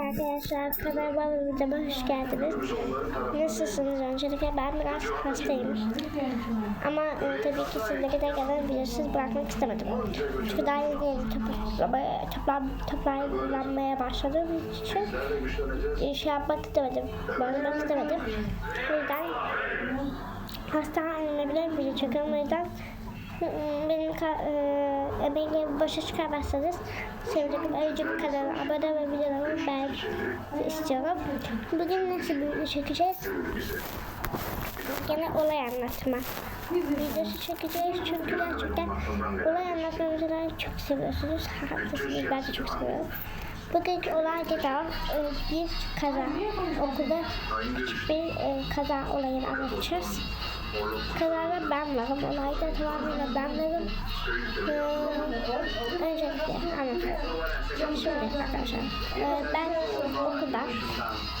arkadaşlar kanalıma ve videoma hoş geldiniz. Nasılsınız? Öncelikle ben biraz hastayım. Ama e, tabii ki sizlere de gelen bırakmak istemedim. Çünkü daha yeni yeni toplamaya, toplam, toplanmaya başladığım için e, şey yapmak istemedim. Bırakmak istemedim. O yüzden hastaneye bile video çekiyorum. Benim e, emeğimi boşa çıkarmazsanız sevdiğim Ayıcık kanalına abone ve videolarımı beğenmeyi istiyorum. Bugün nasıl bir video çekeceğiz? Gene olay anlatma videosu çekeceğiz çünkü gerçekten olay anlatma videolarını çok seviyorsunuz. Haklısınız ben de çok seviyorum. Bugünkü olayda da e, bir kaza okulda bir e, kaza olayını anlatacağız. Kazada ben varım, olayda tamamıyla ben varım. Ee, öncelikle anlatıyorum. Şimdi arkadaşlar, e, ben okulda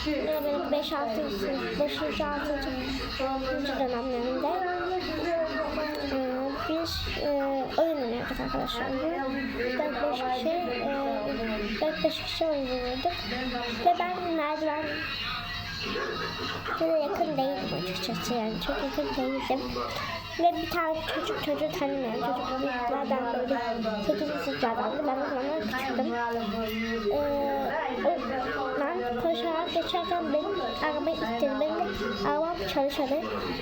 e, benim 5 6 sınıf, 5. 6. 6. dönemlerinde e, bir e, oyun oynuyorduk arkadaşlar. 4-5 kişi, e, 4-5 kişi oynuyorduk. Ve ben merdiven Böyle yakın değildim açıkçası yani çok yakın değildim. Ve bir tane çocuk çocuğu tanımıyorum. Çocuk büyüklerden böyle 8 sınıflardandı. Ben o zamanlar küçüktüm. Ee, ben koşarak geçerken benim arabayı ittirdi. Benim de arabam çalışmadı.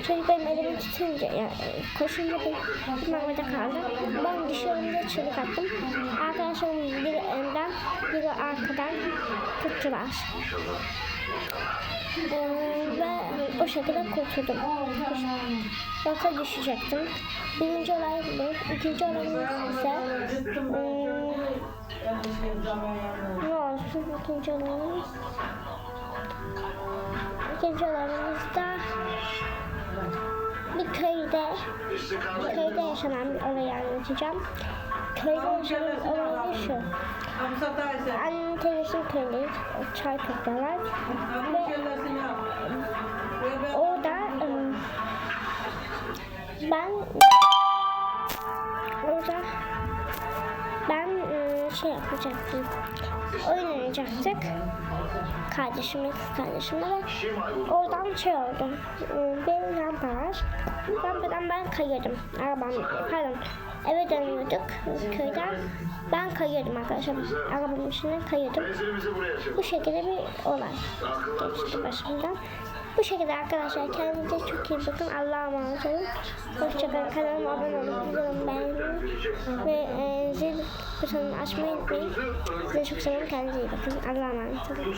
Çocuk benim elimi tutunca yani koşunca benim arabada kaldı. Ben dışarıda çığlık attım. Arkadaşlarım biri önden biri arkadan tuttular. Ee, ve o şekilde kurtuldum. Yoksa düşecektim. Birinci olay bu. İkinci olayımız ise ee, ne olsun ikinci olayımız? İkinci olayımız da köyde köyde yaşanan bir olayı anlatacağım. Köyde yaşanan olay şu. Annemin teyzesinin köyündeyiz. Çay topluyorlar. Ve orada ım, ben şey yapacaktım. Oyun oynayacaktık. Kardeşimle, kız kardeşimle ve oradan şey oldu. ım, Bir rampa var. Rampadan ben kayıyordum. Arabam, pardon. Eve dönüyorduk köyden. Ben kayıyordum arkadaşlar. Arabamın içinden kayıyordum. Bu şekilde bir olay geçti başımdan. Bu şekilde arkadaşlar kendinize çok iyi bakın. Allah'a emanet olun. Hoşçakalın. Kanalıma abone olun. Videomu beğenmeyi ve e, zil butonunu açmayı unutmayın. Sizi çok seviyorum. Kendinize iyi bakın. Allah'a emanet olun.